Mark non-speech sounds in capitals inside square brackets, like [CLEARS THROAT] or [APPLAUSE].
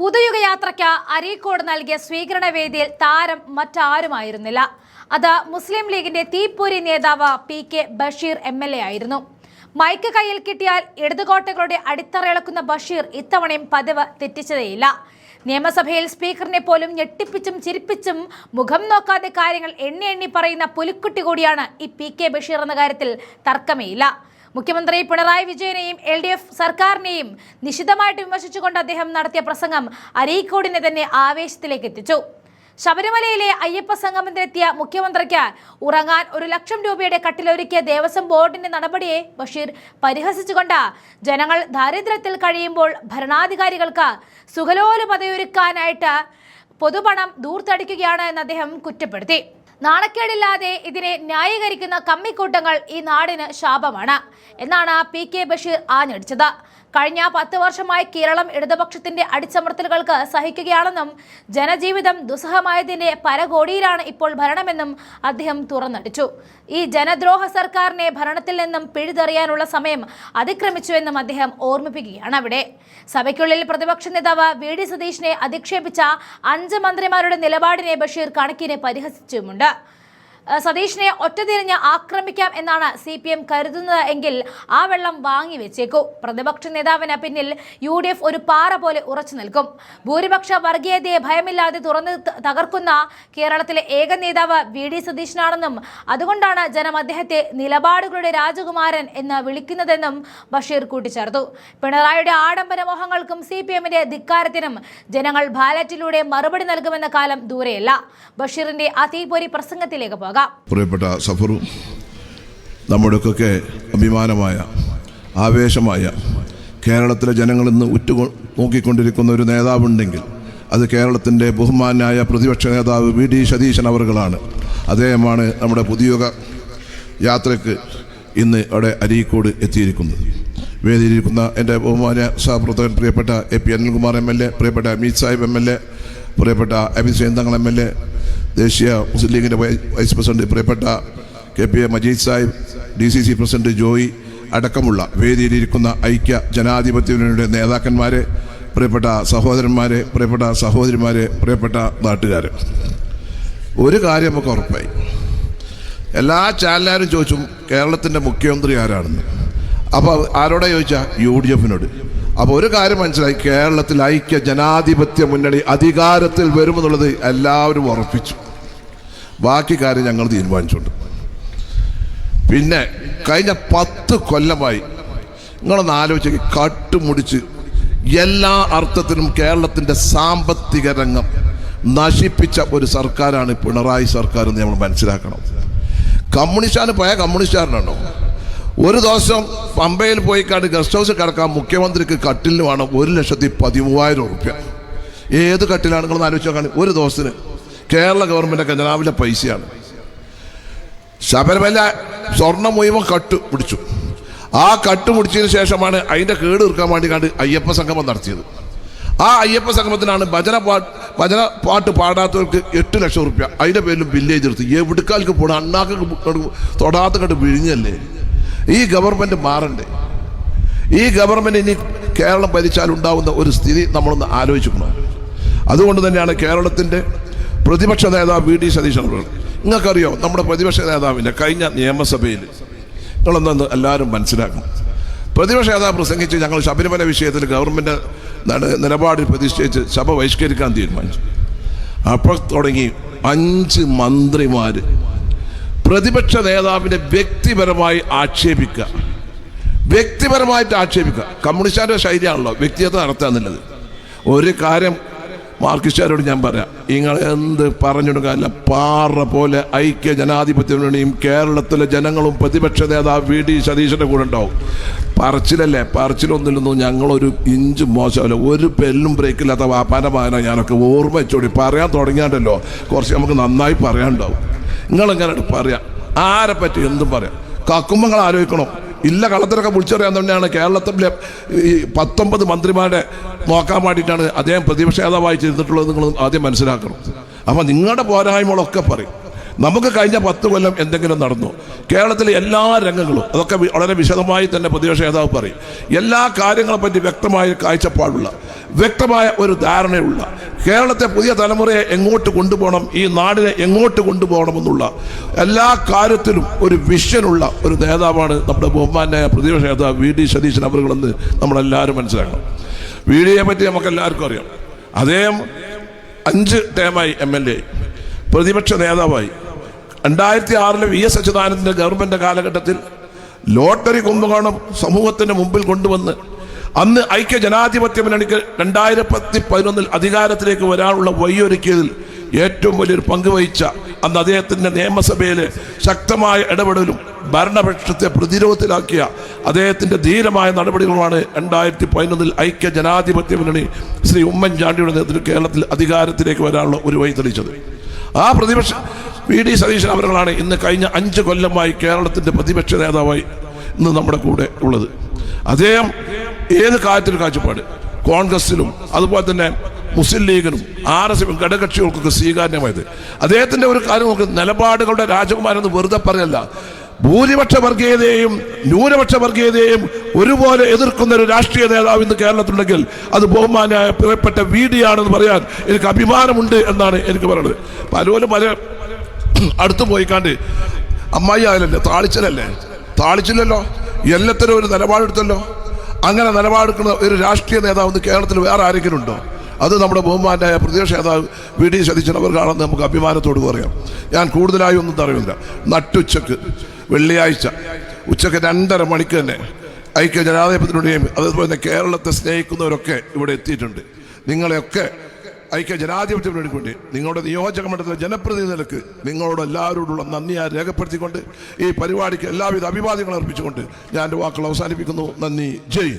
പുതുയുഗയാത്രയ്ക്ക് അരീക്കോട് നൽകിയ സ്വീകരണ വേദിയിൽ താരം മറ്റാരുമായിരുന്നില്ല. അത് മുസ്ലിം ലീഗിന്റെ തീപ്പൂരി നേതാവ് P K Basheer M L A ആയിരുന്നു. മൈക്ക് കയ്യിൽ കിട്ടിയാൽ ഇടതുകോട്ടകളുടെ അടിത്തറയിളക്കുന്ന ബഷീർ ഇത്തവണയും പതിവ് തെറ്റിച്ചതേയില്ല. നിയമസഭയിൽ സ്പീക്കറിനെ പോലും ഞെട്ടിപ്പിച്ചും ചിരിപ്പിച്ചും മുഖം നോക്കാതെ കാര്യങ്ങൾ എണ്ണി എണ്ണി പറയുന്ന പുലിക്കുട്ടി കൂടിയാണ് ഈ പി കെ ബഷീർ എന്ന കാര്യത്തിൽ തർക്കമേയില്ല. മുഖ്യമന്ത്രി പിണറായി വിജയനെയും എൽ ഡി എഫ് സർക്കാരിനെയും നിശിതമായിട്ട് വിമർശിച്ചുകൊണ്ട് അദ്ദേഹം നടത്തിയ പ്രസംഗം അരീക്കോടിനെ തന്നെ ആവേശത്തിലേക്ക് എത്തിച്ചു. ശബരിമലയിലെ അയ്യപ്പ സംഗമത്തിനെത്തിയ മുഖ്യമന്ത്രിക്ക് ഉറങ്ങാൻ ഒരു ലക്ഷം രൂപയുടെ കട്ടിലൊരുക്കിയ ദേവസ്വം ബോർഡിന്റെ നടപടിയെ ബഷീർ പരിഹസിച്ചുകൊണ്ട് ജനങ്ങൾ ദാരിദ്ര്യത്തിൽ കഴിയുമ്പോൾ ഭരണാധികാരികൾക്ക് സുഖലോല പദയൊരുക്കാനായിട്ട് പൊതുപണം ദൂർത്തടിക്കുകയാണ് എന്ന് അദ്ദേഹം കുറ്റപ്പെടുത്തി. നാണക്കേടില്ലാതെ ഇതിനെ ന്യായീകരിക്കുന്ന കമ്മിക്കൂട്ടങ്ങൾ ഈ നാടിന് ശാപമാണ് എന്നാണ് പി കെ ബഷീർ ആഞ്ഞടിച്ചത്. കഴിഞ്ഞ പത്ത് വർഷമായി കേരളം ഇടതുപക്ഷത്തിന്റെ അടിച്ചമർത്തലുകൾക്ക് സഹിക്കുകയാണെന്നും ജനജീവിതം ദുസ്സഹമായതിന്റെ പരകോടിയിലാണ് ഇപ്പോൾ ഭരണമെന്നും അദ്ദേഹം തുറന്നടിച്ചു. ഈ ജനദ്രോഹ സർക്കാരിനെ ഭരണത്തിൽ നിന്നും പിഴുതെറിയാനുള്ള സമയം അതിക്രമിച്ചുവെന്നും അദ്ദേഹം ഓർമ്മിപ്പിക്കുകയാണ് അവിടെ. സഭയ്ക്കുള്ളിൽ പ്രതിപക്ഷ നേതാവ് വി ഡി സതീഷിനെ അധിക്ഷേപിച്ച അഞ്ച് മന്ത്രിമാരുടെ നിലപാടിനെ ബഷീർ കണക്കിന് പരിഹസിച്ചുമുണ്ട്. ahora സതീഷിനെ ഒറ്റതിരിഞ്ഞ് ആക്രമിക്കാം എന്നാണ് സി പി എം കരുതുന്നത് എങ്കിൽ ആ വെള്ളം വാങ്ങി വെച്ചേക്കൂ. പ്രതിപക്ഷ നേതാവിന് പിന്നിൽ യു ഡി എഫ് ഒരു പാറ പോലെ ഉറച്ചു നിൽക്കും. ഭൂരിപക്ഷ വർഗീയതയെ ഭയമില്ലാതെ തുറന്ന് തകർക്കുന്ന കേരളത്തിലെ ഏക നേതാവ് വി ഡി സതീഷിനാണെന്നും അതുകൊണ്ടാണ് ജനം അദ്ദേഹത്തെ നിലപാടുകളുടെ രാജകുമാരൻ എന്ന് വിളിക്കുന്നതെന്നും ബഷീർ കൂട്ടിച്ചേർത്തു. പിണറായിയുടെ ആഡംബര മോഹങ്ങൾക്കും സി പി എമ്മിന്റെ ധിക്കാരത്തിനും ജനങ്ങൾ ബാലറ്റിലൂടെ മറുപടി നൽകുമെന്ന കാലം ദൂരെയല്ല. ബഷീറിന്റെ അതീപൊരി പ്രസംഗത്തിലേക്ക് പോകാം. പ്രിയപ്പെട്ട സഫറു നമ്മുടെയൊക്കെ അഭിമാനമായ ആവേശമായ കേരളത്തിലെ ജനങ്ങൾ ഇന്ന് ഉറ്റു നോക്കിക്കൊണ്ടിരിക്കുന്ന ഒരു നേതാവുണ്ടെങ്കിൽ അത് കേരളത്തിന്റെ ബഹുമാനായ പ്രതിപക്ഷ നേതാവ് വി. ഡി. സതീശൻ അവറുകളാണ്. അദ്ദേഹമാണ് നമ്മുടെ പുതിയുഗ യാത്രയ്ക്ക് ഇന്ന് അവിടെ അരീക്കോട് എത്തിയിരിക്കുന്നത്. വേദിയിലിരിക്കുന്ന എന്റെ ബഹുമാന സഹപ്രവർത്തകൻ പ്രിയപ്പെട്ട A. P. Anilkumar M. L. A. പ്രിയപ്പെട്ട Amit Sahib M. L. A. പ്രിയപ്പെട്ട Abhishek Thangal M. L. A. ദേശീയ മുസ്ലിം ലീഗിന്റെ വൈസ് പ്രസിഡന്റ് പ്രിയപ്പെട്ട K P A Majeed Sahib D C C president Joy അടക്കമുള്ള വേദിയിലിരിക്കുന്ന ഐക്യ ജനാധിപത്യ മുന്നണിയുടെ നേതാക്കന്മാരെ പ്രിയപ്പെട്ട സഹോദരന്മാരെ പ്രിയപ്പെട്ട സഹോദരിമാരെ പ്രിയപ്പെട്ട നാട്ടുകാരെ. ഒരു കാര്യം നമുക്ക് ഉറപ്പായി. എല്ലാ ചാനലുകാരും ചോദിച്ചും കേരളത്തിന്റെ മുഖ്യമന്ത്രി ആരാണെന്ന്. അപ്പോൾ ആരോടാ ചോദിച്ചാൽ യു ഡി എഫിനോട്. അപ്പോൾ ഒരു കാര്യം മനസ്സിലായി. കേരളത്തിൽ ഐക്യ ജനാധിപത്യ മുന്നണി അധികാരത്തിൽ വരുമെന്നുള്ളത് എല്ലാവരും ഉറപ്പിച്ചു. ബാക്കി കാര്യം ഞങ്ങൾ തീരുമാനിച്ചുകൊണ്ട് പിന്നെ കഴിഞ്ഞ പത്ത് കൊല്ലമായി നിങ്ങളൊന്ന് ആലോചിച്ച് കട്ടുമുടിച്ച് എല്ലാ അർത്ഥത്തിലും കേരളത്തിന്റെ സാമ്പത്തിക രംഗം നശിപ്പിച്ച ഒരു സർക്കാരാണ് പിണറായി സർക്കാർ എന്ന് നമ്മൾ മനസ്സിലാക്കണം. കമ്മ്യൂണിസ്റ്റാണ് പോയ കമ്മ്യൂണിസ്റ്റുകാരനാണോ ഒരു ദിവസം പമ്പയിൽ പോയി കണ്ട് ഗസ്റ്റ് ഹൗസിൽ കിടക്കാൻ മുഖ്യമന്ത്രിക്ക് കട്ടിലിന് വേണം ഒരു ലക്ഷത്തി പതിമൂവായിരം ഉറുപ്യ ഏത് കട്ടിലാണ് നിങ്ങളൊന്ന് ആലോചിച്ച് നോക്കാൻ ഒരു ദിവസത്തിന് കേരള ഗവൺമെന്റ് ഖജനാവിലെ പൈസയാണ്. ശബരിമല സ്വർണം മുഴുവൻ കട്ട് പിടിച്ചു. ആ കട്ട് പിടിച്ചതിന് ശേഷമാണ് അതിന്റെ കേട് തീർക്കാൻ വേണ്ടി കണ്ട് അയ്യപ്പ സംഗമം നടത്തിയത്. ആ അയ്യപ്പ സംഗമത്തിനാണ് ഭജന പാട്ട് ഭജന പാട്ട് പാടാത്തവർക്ക് എട്ട് ലക്ഷം റുപ്യ. അതിന്റെ പേരിൽ വില്ലേജ് എടുത്ത് എവിടുക്കാൽക്ക് പോണ അണ്ണാക്ക് തൊടാത്ത കണ്ട് വിഴിഞ്ഞല്ലേ? ഈ ഗവൺമെന്റ് മാറണ്ടേ? ഈ ഗവൺമെന്റ് ഇനി കേരളം ഭരിച്ചാൽ ഉണ്ടാവുന്ന ഒരു സ്ഥിതി നമ്മളൊന്ന് ആലോചിക്കണം അതുകൊണ്ട് തന്നെയാണ് കേരളത്തിന്റെ പ്രതിപക്ഷ നേതാവ് വി ഡി സതീശൻ നിങ്ങൾക്കറിയോ നമ്മുടെ പ്രതിപക്ഷ നേതാവിന്റെ കഴിഞ്ഞ നിയമസഭയിൽ നിങ്ങളൊന്നൊന്ന് എല്ലാവരും മനസ്സിലാക്കണം. പ്രതിപക്ഷ നേതാവ് പ്രസംഗിച്ച് ഞങ്ങൾ ശബരിമല വിഷയത്തിൽ ഗവൺമെന്റ് നിലപാടിൽ പ്രതിഷ്ഠിച്ച് സഭ ബഹിഷ്കരിക്കാൻ തീരുമാനിച്ചു. അപ്പോൾ തുടങ്ങി അഞ്ച് മന്ത്രിമാർ പ്രതിപക്ഷ നേതാവിനെ വ്യക്തിപരമായി ആക്ഷേപിക്കുക. വ്യക്തിപരമായിട്ട് ആക്ഷേപിക്കുക. കമ്മ്യൂണിസ്റ്റുകാരുടെ ശൈലിയാണല്ലോ വ്യക്തിഗത നടത്തുക എന്നുള്ളത്. ഒരു കാര്യം മാർക്കിസ്റ്റുകാരോട് ഞാൻ പറയാം നിങ്ങൾ എന്ത് പറഞ്ഞിടുകയല്ല പാറ പോലെ ഐക്യ ജനാധിപത്യ കേരളത്തിലെ ജനങ്ങളും പ്രതിപക്ഷ നേതാവ് വി. ഡി. സതീശന്റെ കൂടെ ഉണ്ടാവും. പറച്ചിലല്ലേ? പറച്ചിലൊന്നുമില്ലെന്നും ഞങ്ങളൊരു ഇഞ്ച് മോശമല്ല. ഒരു പെല്ലും ബ്രേക്കില്ലാത്ത വാപ്പാന്റെ ഞാനൊക്കെ. ഓർമ്മ വെച്ചോടി. പറയാൻ തുടങ്ങിയാണ്ടല്ലോ. കുറച്ച് നമുക്ക് നന്നായി പറയാനുണ്ടാവും. നിങ്ങളെങ്ങനെ പറയാം? ആരെ പറ്റി എന്തും പറയാം. കക്കുമ്പോൾ നിങ്ങൾ ആലോചിക്കണം. ഇല്ല കള്ളത്തരൊക്കെ വിളിച്ചറിയാൻ തന്നെയാണ് കേരളത്തിലെ ഈ പത്തൊമ്പത് മന്ത്രിമാരെ നോക്കാൻ വേണ്ടിയിട്ടാണ് അദ്ദേഹം പ്രതിപക്ഷ നേതാവായി ചെയ്തിട്ടുള്ളത് നിങ്ങൾ ആദ്യം മനസ്സിലാക്കണം. അപ്പം നിങ്ങളുടെ പോരായ്മകളൊക്കെ പറയും. നമുക്ക് കഴിഞ്ഞ പത്ത് കൊല്ലം എന്തെങ്കിലും നടന്നു. കേരളത്തിലെ എല്ലാ രംഗങ്ങളും അതൊക്കെ വളരെ വിശദമായി തന്നെ പ്രതിപക്ഷ നേതാവ് പറയും. എല്ലാ കാര്യങ്ങളെപ്പറ്റി വ്യക്തമായ കാഴ്ചപ്പാടുള്ള വ്യക്തമായ ഒരു ധാരണയുള്ള കേരളത്തെ പുതിയ തലമുറയെ എങ്ങോട്ട് കൊണ്ടുപോകണം ഈ നാടിനെ എങ്ങോട്ട് കൊണ്ടുപോകണമെന്നുള്ള എല്ലാ കാര്യത്തിലും ഒരു വിഷനുള്ള ഒരു നേതാവാണ് നമ്മുടെ ബഹുമാനായ പ്രതിപക്ഷ നേതാവ് വി. ഡി. സതീശൻ അവരുകളെന്ന് നമ്മളെല്ലാവരും മനസ്സിലാക്കണം. വി. ഡിയെ പറ്റി നമുക്ക് എല്ലാവർക്കും അറിയാം. അദ്ദേഹം അഞ്ച് ടേമായി എം. എൽ. എ പ്രതിപക്ഷ നേതാവായി. രണ്ടായിരത്തി ആറിലെ വി എസ് അച്യുതാനന്ദന്റെ ഗവൺമെന്റ് കാലഘട്ടത്തിൽ ലോട്ടറി കുംഭകോണം സമൂഹത്തിന്റെ മുമ്പിൽ കൊണ്ടുവന്ന് അന്ന് ഐക്യ ജനാധിപത്യ മുന്നണിക്ക് രണ്ടായിരത്തി പതിനൊന്നിൽ അധികാരത്തിലേക്ക് വരാനുള്ള വഴിയൊരുക്കിയതിൽ ഏറ്റവും വലിയൊരു പങ്ക് വഹിച്ച അന്ന് അദ്ദേഹത്തിന്റെ നിയമസഭയിലെ ശക്തമായ ഇടപെടലും ഭരണപക്ഷത്തെ പ്രതിരോധത്തിലാക്കിയ അദ്ദേഹത്തിന്റെ ധീരമായ നടപടികളുമാണ് രണ്ടായിരത്തി പതിനൊന്നിൽ ഐക്യ ജനാധിപത്യ മുന്നണി ശ്രീ ഉമ്മൻചാണ്ടിയുടെ നേതൃത്വത്തിൽ കേരളത്തിൽ അധികാരത്തിലേക്ക് വരാനുള്ള ഒരു വഴി തെളിയിച്ചത്. ആ പ്രതിപക്ഷ വി ഡി സതീശൻ അവരുകളാണ് ഇന്ന് കഴിഞ്ഞ അഞ്ച് കൊല്ലമായി കേരളത്തിന്റെ പ്രതിപക്ഷ നേതാവായി ഇന്ന് നമ്മുടെ കൂടെ ഉള്ളത്. അദ്ദേഹം ഏത് കാര്യത്തിലും കാഴ്ചപ്പാട്. കോൺഗ്രസിലും അതുപോലെ തന്നെ മുസ്ലിം ലീഗിനും ആർ എസ് ഘടകകക്ഷികൾക്കൊക്കെ സ്വീകാര്യമായത്. അദ്ദേഹത്തിന്റെ ഒരു കാര്യം നമുക്ക് നിലപാടുകളുടെ രാജകുമാരെന്ന് വെറുതെ പറയല്ല ഭൂരിപക്ഷ വർഗീയതയെയും ന്യൂനപക്ഷ വർഗീയതയെയും ഒരുപോലെ എതിർക്കുന്ന ഒരു രാഷ്ട്രീയ നേതാവ് ഇന്ന് കേരളത്തിലുണ്ടെങ്കിൽ അത് ബഹുമാനായ പ്രിയപ്പെട്ട വി ഡി ആണെന്ന് പറയാൻ എനിക്ക് അഭിമാനമുണ്ട് എന്നാണ് എനിക്ക് പറയുന്നത്. പലരും പല [CLEARS THROAT] അടുത്ത് പോയിക്കാണ്ട് അമ്മായി ആയാലല്ലേ താളിച്ചലല്ലേ? താളിച്ചില്ലല്ലോ? എല്ലാത്തിനും ഒരു നിലപാടെടുത്തല്ലോ? അങ്ങനെ നിലപാടെടുക്കുന്ന ഒരു രാഷ്ട്രീയ നേതാവ് കേരളത്തിൽ വേറെ ആരെങ്കിലും ഉണ്ടോ അത് നമ്മുടെ ബഹുമാനായ പ്രതിപക്ഷ നേതാവ് വി ഡി അവർ അവർക്കാണെന്ന് നമുക്ക് അഭിമാനത്തോട് പറയാം. ഞാൻ കൂടുതലായി ഒന്നും പറയുന്നില്ല നട്ടുച്ചക്ക് വെള്ളിയാഴ്ച ഉച്ചയ്ക്ക് രണ്ടര മണിക്ക് തന്നെ ഐക്യ ജനാധിപത്യത്തിനുടെയും അതുപോലെ തന്നെ കേരളത്തെ സ്നേഹിക്കുന്നവരൊക്കെ ഇവിടെ എത്തിയിട്ടുണ്ട്. നിങ്ങളെയൊക്കെ ഐക്യ ജനാധിപത്യത്തിന് വേണ്ടി നിങ്ങളുടെ നിയോജക മണ്ഡലത്തിലെ ജനപ്രതിനിധി നിലയ്ക്ക് നിങ്ങളോട് എല്ലാവരോടുള്ള നന്ദി രേഖപ്പെടുത്തിക്കൊണ്ട് ഈ പരിപാടിക്ക് എല്ലാവിധ അഭിവാദ്യങ്ങളും അർപ്പിച്ചുകൊണ്ട് ഞാൻ എന്റെ വാക്കുകൾ അവസാനിപ്പിക്കുന്നു നന്ദി ജയ്.